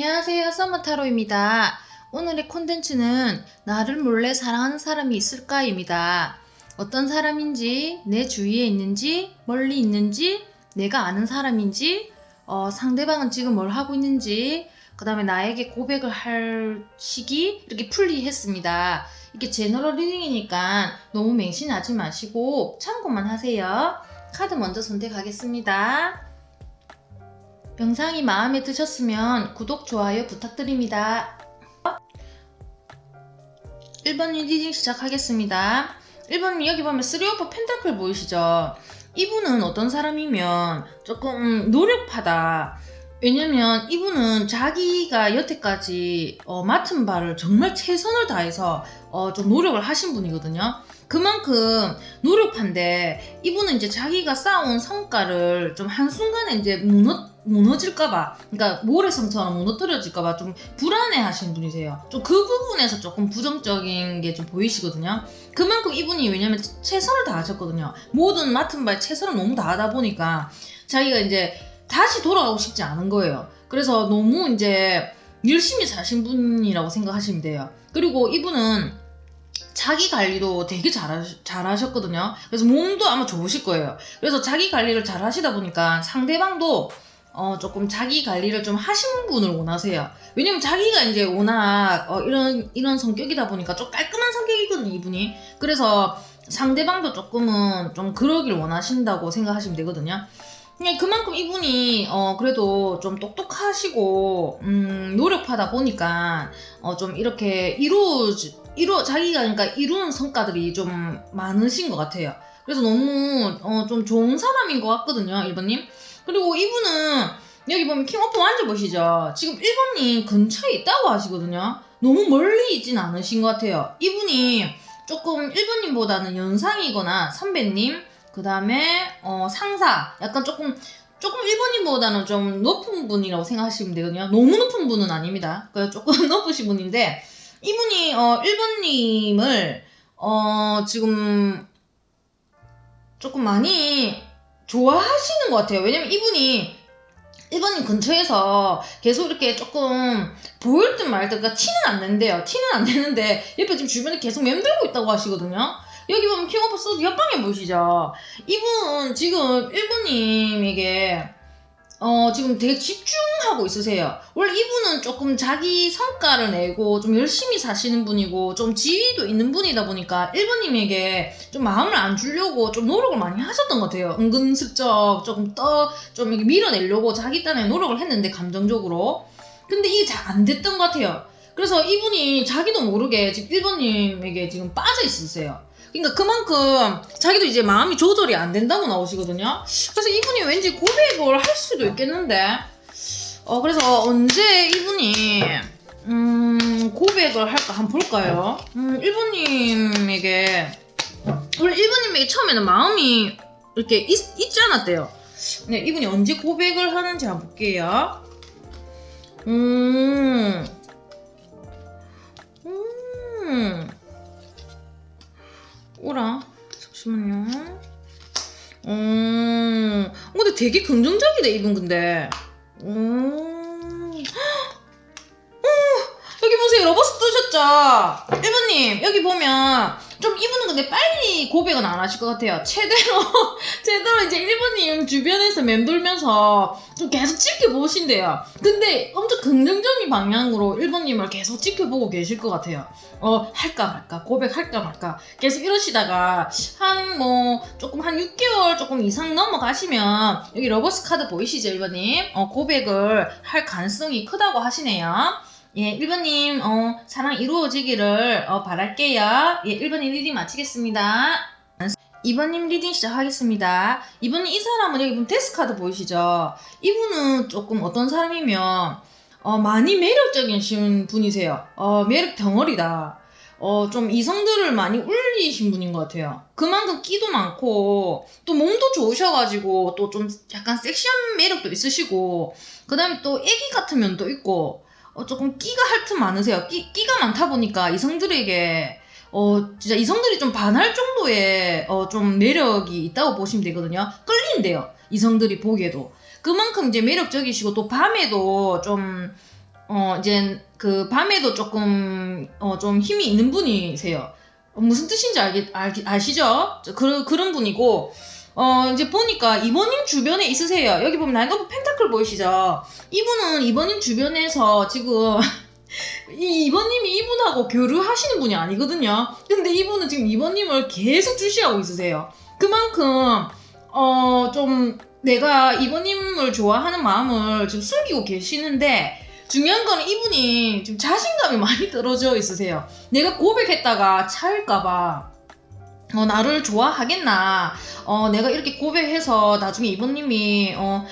안녕하세요. 서머타로입니다. 오늘의 콘텐츠는 나를 몰래 사랑하는 사람이 있을까입니다. 어떤 사람인지, 내 주위에 있는지, 멀리 있는지, 내가 아는 사람인지, 어, 상대방은 지금 뭘 하고 있는지, 그 다음에 나에게 고백을 할 시기, 이렇게 풀이했습니다. 이게 제너럴 리딩이니까 너무 맹신하지 마시고 참고만 하세요. 카드 먼저 선택하겠습니다. 영상이 마음에 드셨으면 구독, 좋아요 부탁드립니다. 1번님 리딩 시작하겠습니다. 1번님 여기 보면 3 오브 펜타클 보이시죠? 이분은 어떤 사람이면 조금 노력파다. 왜냐면 이분은 자기가 여태까지 어, 맡은 바를 정말 최선을 다해서 어, 좀 노력을 하신 분이거든요. 그만큼 노력한데 이분은 이제 자기가 쌓아온 성과를 좀 한순간에 이제 무너, 무너질까봐 그러니까 모래성처럼 무너뜨려질까봐 좀 불안해 하시는 분이세요. 좀 그 부분에서 조금 부정적인 게 좀 보이시거든요. 그만큼 이분이 왜냐면 최선을 다하셨거든요. 모든 맡은 바에 최선을 너무 다하다 보니까 자기가 이제 다시 돌아가고 싶지 않은 거예요. 그래서 너무 이제 열심히 사신 분이라고 생각하시면 돼요. 그리고 이분은 자기 관리도 되게 잘하, 잘하셨거든요. 그래서 몸도 아마 좋으실 거예요. 그래서 자기 관리를 잘 하시다 보니까 상대방도 어, 조금 자기 관리를 좀 하신 분을 원하세요. 왜냐면 자기가 이제 워낙 어, 이런 이런 성격이다 보니까 좀 깔끔한 성격이거든요, 이분이. 그래서 상대방도 조금은 좀 그러길 원하신다고 생각하시면 되거든요. 그냥 그만큼 이분이 어 그래도 좀 똑똑하시고 음 노력하다 보니까 어 좀 이렇게 이루 이루 자기가 그러니까 이룬 성과들이 좀 많으신 것 같아요. 그래서 너무 어 좀 좋은 사람인 것 같거든요, 1번님. 그리고 이분은 여기 보면 킹오프 완전 보시죠. 지금 1번님 근처에 있다고 하시거든요. 너무 멀리 있진 않으신 것 같아요. 이분이 조금 1번님보다는 연상이거나 선배님, 그 다음에 어, 상사, 약간 조금 조금 1번님보다는 좀 높은 분이라고 생각하시면 되거든요. 너무 높은 분은 아닙니다. 그 조금 높으신 분인데 이분이 어, 1번님을 어, 지금 조금 많이 좋아하시는 것 같아요. 왜냐면 이분이 1번님 근처에서 계속 이렇게 조금 보일 듯 말 듯, 그러니까 티는 안 낸대요. 티는 안 내는데 옆에 지금 주변에 계속 맴돌고 있다고 하시거든요. 여기 보면 킹오브 소드 옆방에 보시죠. 이분 지금 1번님에게 어, 지금 되게 집중하고 있으세요. 원래 이분은 조금 자기 성과를 내고 좀 열심히 사시는 분이고 좀 지위도 있는 분이다 보니까 1번님에게 좀 마음을 안 주려고 좀 노력을 많이 하셨던 것 같아요. 은근슬쩍 조금 떠, 좀 밀어내려고 자기 딴에 노력을 했는데, 감정적으로. 근데 이게 잘 안 됐던 것 같아요. 그래서 이분이 자기도 모르게 지금 1번님에게 지금 빠져 있으세요. 그러니까 그만큼 자기도 이제 마음이 조절이 안 된다고 나오시거든요. 그래서 이분이 왠지 고백을 할 수도 있겠는데, 어 그래서 언제 이분이 음 고백을 할까 한번 볼까요? 음 1번님에게 원래 1번님에게 처음에는 마음이 이렇게 있, 있지 않았대요. 네 이분이 언제 고백을 하는지 한번 볼게요. 음. 음. 오라. 잠시만요. 음. 근데 되게 긍정적이다, 이분 근데. 음. 보세요. 러버스 뜨셨죠? 1번님, 여기 보면 좀 이분은 근데 빨리 고백은 안 하실 것 같아요. 최대로, 최대로 이제 1번님 주변에서 맴돌면서 좀 계속 지켜보신대요. 근데 엄청 긍정적인 방향으로 1번님을 계속 지켜보고 계실 것 같아요. 어, 할까 말까, 고백할까 말까. 계속 이러시다가 한 뭐 조금 한 6개월 조금 이상 넘어가시면 여기 러버스 카드 보이시죠, 1번님? 어, 고백을 할 가능성이 크다고 하시네요. 예, 1번님, 어, 사랑 이루어지기를 어, 바랄게요. 예, 1번님 리딩 마치겠습니다. 2번님 리딩 시작하겠습니다. 2번님 이 사람은 여기 보면 데스 카드 보이시죠? 이분은 조금 어떤 사람이면 어, 많이 매력적인 분이세요. 어, 매력 덩어리다. 어, 좀 이성들을 많이 울리신 분인 것 같아요. 그만큼 끼도 많고, 또 몸도 좋으셔가지고, 또 좀 약간 섹시한 매력도 있으시고, 그 다음에 또 애기 같은 면도 있고, 어, 조금 끼가 하여튼 많으세요. 끼, 끼가 많다 보니까 이성들에게, 어, 진짜 이성들이 좀 반할 정도의, 어, 좀 매력이 있다고 보시면 되거든요. 끌린대요. 이성들이 보기에도. 그만큼 이제 매력적이시고, 또 밤에도 좀, 어 이제 그 밤에도 조금 어 좀 힘이 있는 분이세요. 어, 무슨 뜻인지 알기, 알기 아시죠? 저 그, 그런 분이고 어 이제 보니까 이번님 주변에 있으세요. 여기 보면 나이가 펜타클 보이시죠? 이분은 이번님 주변에서 지금 이 이번님이 이분하고 교류하시는 분이 아니거든요. 근데 이분은 지금 이번님을 계속 주시하고 있으세요. 그만큼 어 좀 내가 이번님을 좋아하는 마음을 지금 숨기고 계시는데 중요한 거는 이분이 지금 자신감이 많이 떨어져 있으세요. 내가 고백했다가 차일까봐 어, 나를 좋아하겠나. 어, 내가 이렇게 고백해서 나중에 이번님이 어,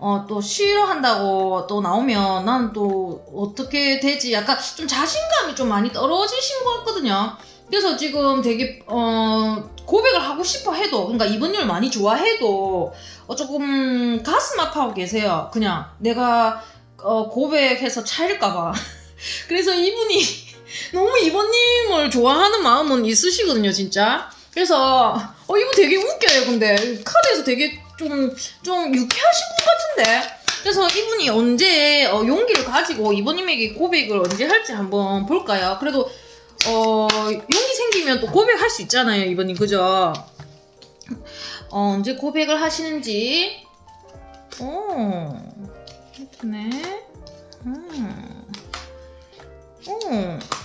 어, 또 싫어한다고 또 나오면 난 또 어떻게 되지? 약간 좀 자신감이 좀 많이 떨어지신 것 같거든요. 그래서 지금 되게 어, 고백을 하고 싶어 해도 그러니까 이번님을 많이 좋아해도 어, 조금 가슴 아파하고 계세요. 그냥 내가 어, 고백해서 차일까봐. 그래서 이분이 너무 이번님을 좋아하는 마음은 있으시거든요, 진짜. 그래서 어 이분 되게 웃겨요, 근데 카드에서 되게 좀 좀 유쾌하신 분 같은데. 그래서 이분이 언제 어, 용기를 가지고 이번님에게 고백을 언제 할지 한번 볼까요? 그래도 어 용기 생기면 또 고백할 수 있잖아요, 이번님 그죠? 어, 언제 고백을 하시는지. 오, 예쁘네. 음. 오.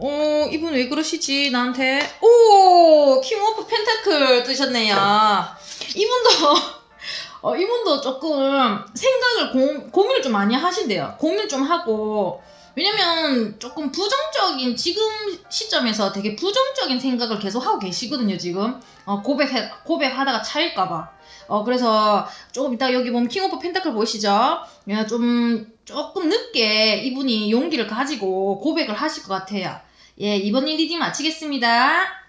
어, 이분 왜 그러시지, 나한테? 오! 킹 오브 펜타클 뜨셨네요. 이분도, 어, 이분도 조금 생각을 고, 고민을 좀 많이 하신대요. 고민을 좀 하고, 왜냐면 조금 부정적인, 지금 시점에서 되게 부정적인 생각을 계속 하고 계시거든요, 지금. 어, 고백해, 고백하다가 차일까봐. 어, 그래서 조금 이따 여기 보면 킹 오브 펜타클 보이시죠? 예, 좀, 조금 늦게 이분이 용기를 가지고 고백을 하실 것 같아요. 예, 이번 리딩 마치겠습니다.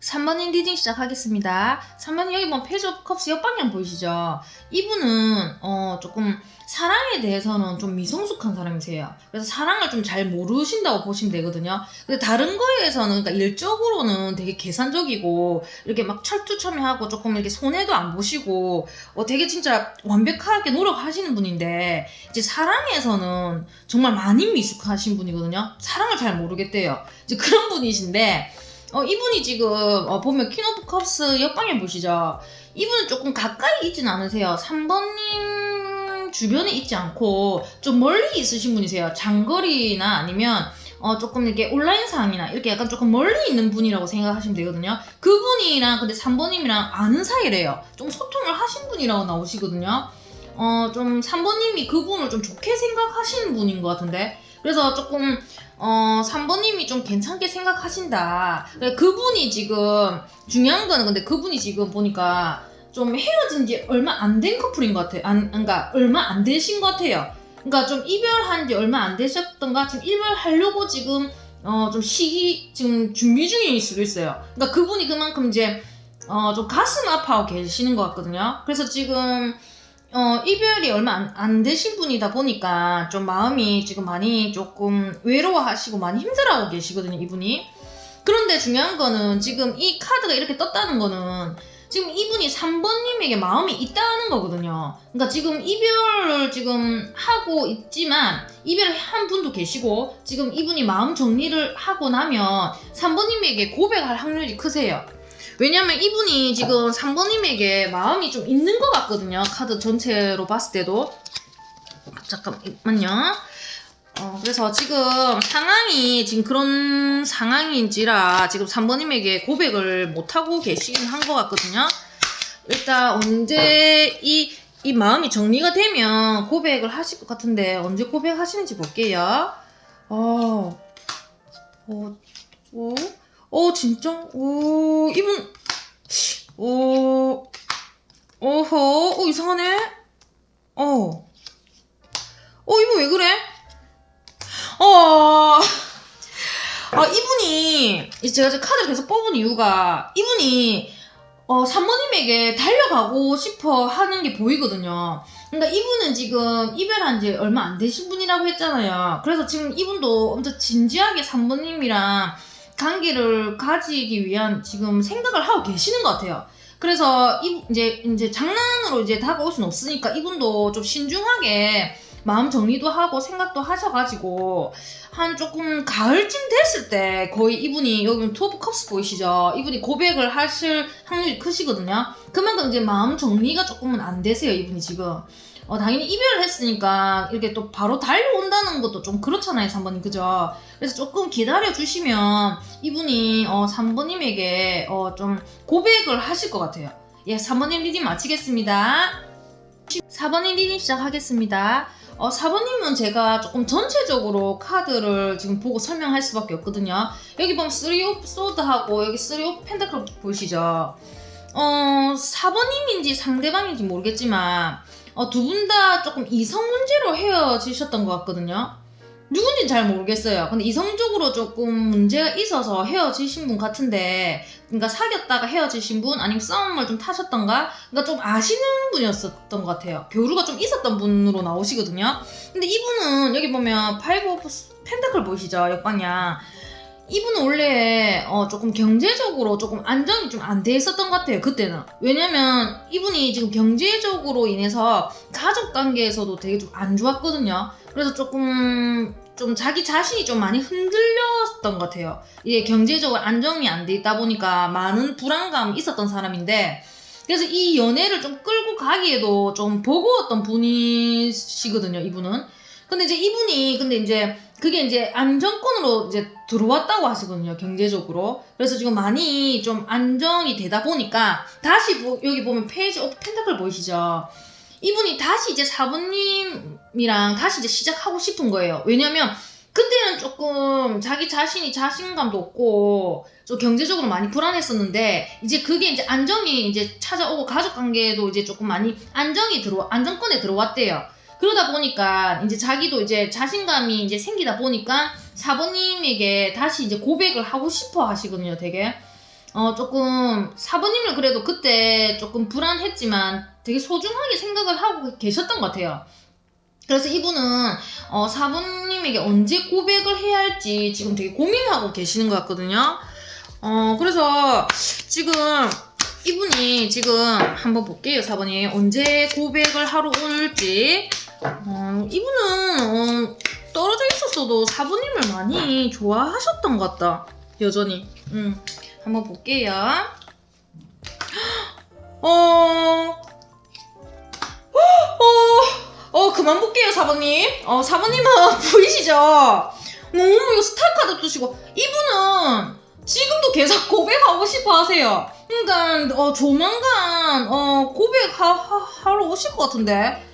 3번인 리딩 시작하겠습니다. 3번이 여기 보면 페이지 오브 컵스 옆방향 보이시죠? 이분은 어 조금 사랑에 대해서는 좀 미성숙한 사람이세요. 그래서 사랑을 좀 잘 모르신다고 보시면 되거든요. 근데 다른 거에서는 그러니까 일적으로는 되게 계산적이고 이렇게 막 철두철미하고 조금 이렇게 손해도 안 보시고 어 되게 진짜 완벽하게 노력하시는 분인데 이제 사랑에서는 정말 많이 미숙하신 분이거든요. 사랑을 잘 모르겠대요. 이제 그런 분이신데 어, 이분이 지금 어, 보면 퀸 오브 컵스 옆방에 보시죠. 이분은 조금 가까이 있진 않으세요. 3번님 주변에 있지 않고 좀 멀리 있으신 분이세요. 장거리나 아니면 어, 조금 이렇게 온라인상이나 이렇게 약간 조금 멀리 있는 분이라고 생각하시면 되거든요. 그분이랑 근데 3번님이랑 아는 사이래요. 좀 소통을 하신 분이라고 나오시거든요. 어, 좀 3번님이 그분을 좀 좋게 생각하시는 분인 것 같은데. 그래서 조금 어, 3번님이 좀 괜찮게 생각하신다. 그러니까 그분이 지금, 중요한 거는 근데 그분이 지금 보니까 좀 헤어진 지 얼마 안 된 커플인 것 같아요. 안, 그러니까 얼마 안 되신 것 같아요. 그러니까 좀 이별한 지 얼마 안 되셨던가, 지금 이별하려고 지금, 어, 좀 시기, 지금 준비 중일 수도 있어요. 그러니까 그분이 그만큼 이제, 어, 좀 가슴 아파하고 계시는 것 같거든요. 그래서 지금, 어, 이별이 얼마 안, 안 되신 분이다 보니까 좀 마음이 지금 많이 조금 외로워하시고 많이 힘들어하고 계시거든요, 이분이. 그런데 중요한 거는 지금 이 카드가 이렇게 떴다는 거는 지금 이분이 3번님에게 마음이 있다는 거거든요. 그러니까 지금 이별을 지금 하고 있지만 이별을 한 분도 계시고 지금 이분이 마음 정리를 하고 나면 3번님에게 고백할 확률이 크세요. 왜냐면 이분이 지금 3번님에게 마음이 좀 있는 것 같거든요. 카드 전체로 봤을 때도. 잠깐만요. 어, 그래서 지금 상황이 지금 그런 상황인지라 지금 3번님에게 고백을 못하고 계시긴 한 것 같거든요. 일단 언제 이, 이 마음이 정리가 되면 고백을 하실 것 같은데 언제 고백하시는지 볼게요. 어, 어, 어, 어, 진짜? 오, 이분, 오, 어허, 어, 이상하네? 어, 어, 이분 왜 그래? 어, 아, 이분이, 이제 제가 지금 카드를 계속 뽑은 이유가, 이분이, 어, 산모님에게 달려가고 싶어 하는 게 보이거든요. 그러니까 이분은 지금 이별한 지 얼마 안 되신 분이라고 했잖아요. 그래서 지금 이분도 엄청 진지하게 산모님이랑 관계를 가지기 위한 지금 생각을 하고 계시는 것 같아요. 그래서 이, 이제 이제 장난으로 이제 다가올 수는 없으니까 이분도 좀 신중하게 마음 정리도 하고 생각도 하셔가지고 한 조금 가을쯤 됐을 때 거의 이분이 여기 투 오브 컵스 보이시죠? 이분이 고백을 하실 확률이 크시거든요. 그만큼 이제 마음 정리가 조금은 안 되세요 이분이 지금. 어, 당연히 이별을 했으니까 이렇게 또 바로 달려온다는 것도 좀 그렇잖아요 3번님 그죠? 그래서 조금 기다려 주시면 이분이 어, 3번님에게 어, 좀 고백을 하실 것 같아요. 예, 3번님 리딩 마치겠습니다. 4번님 리딩 시작하겠습니다. 어, 4번님은 제가 조금 전체적으로 카드를 지금 보고 설명할 수밖에 없거든요. 여기 보면 3 오브 소드하고 여기 3 오브 펜타클 보이시죠? 어, 4번님인지 상대방인지 모르겠지만 어, 두 분 다 조금 이성 문제로 헤어지셨던 것 같거든요. 누군지 잘 모르겠어요. 근데 이성적으로 조금 문제가 있어서 헤어지신 분 같은데, 그러니까 사귀었다가 헤어지신 분, 아니면 싸움을 좀 타셨던가, 그러니까 좀 아시는 분이었었던 것 같아요. 교류가 좀 있었던 분으로 나오시거든요. 근데 이분은 여기 보면 파이브 오브 펜타클 보이시죠? 역방향. 이분은 원래 어, 조금 경제적으로 조금 안정이 좀 안 돼 있었던 것 같아요 그때는. 왜냐면 이분이 지금 경제적으로 인해서 가족 관계에서도 되게 좀 안 좋았거든요. 그래서 조금 좀 자기 자신이 좀 많이 흔들렸던 것 같아요. 이게 경제적으로 안정이 안 돼 있다 보니까 많은 불안감이 있었던 사람인데 그래서 이 연애를 좀 끌고 가기에도 좀 버거웠던 분이시거든요 이분은 근데 이제 이분이 근데 이제 그게 이제 안정권으로 이제 들어왔다고 하시거든요 경제적으로. 그래서 지금 많이 좀 안정이 되다 보니까 다시 보- 여기 보면 페이지 오브 펜타클 보이시죠? 이분이 다시 이제 사부님이랑 다시 이제 시작하고 싶은 거예요. 왜냐면 그때는 조금 자기 자신이 자신감도 없고 좀 경제적으로 많이 불안했었는데 이제 그게 이제 안정이 이제 찾아오고 가족 관계도 이제 조금 많이 안정이 들어 안정권에 들어왔대요. 그러다 보니까 이제 자기도 이제 자신감이 이제 생기다 보니까 사부님에게 다시 이제 고백을 하고 싶어 하시거든요, 되게. 어, 조금, 사부님을 그래도 그때 조금 불안했지만 되게 소중하게 생각을 하고 계셨던 것 같아요. 그래서 이분은, 어, 사부님에게 언제 고백을 해야 할지 지금 되게 고민하고 계시는 것 같거든요. 어, 그래서 지금 이분이 지금 한번 볼게요, 사부님. 언제 고백을 하러 올지. 어, 이분은 어, 떨어져 있었어도 사부님을 많이 좋아하셨던 것 같다. 여전히. 음, 한번 볼게요. 어, 어, 어, 그만 볼게요, 사부님. 어, 사부님은 보이시죠? 너무 이거 스타 카드 두시고 이분은 지금도 계속 고백하고 싶어 하세요. 그러니까 어, 조만간 어, 고백하러 오실 것 같은데.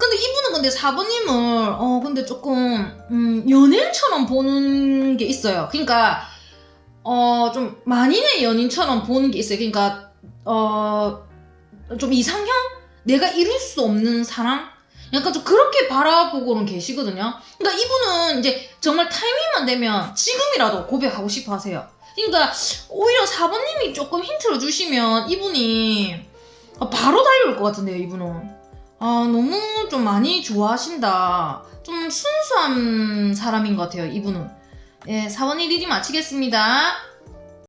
근데 이분은 근데 사부님을 어 근데 조금 음, 연인처럼 보는 게 있어요. 그러니까 어 좀 만인의 연인처럼 보는 게 있어요. 그러니까 어 좀 이상형? 내가 이룰 수 없는 사람? 약간 좀 그렇게 바라보고는 계시거든요. 그러니까 이분은 이제 정말 타이밍만 되면 지금이라도 고백하고 싶어 하세요. 그러니까 오히려 사부님이 조금 힌트를 주시면 이분이 아, 바로 달려올 것 같은데요, 이분은. 아, 너무 좀 많이 좋아하신다. 좀 순수한 사람인 것 같아요, 이분은. 예, 사원이 리딩 마치겠습니다.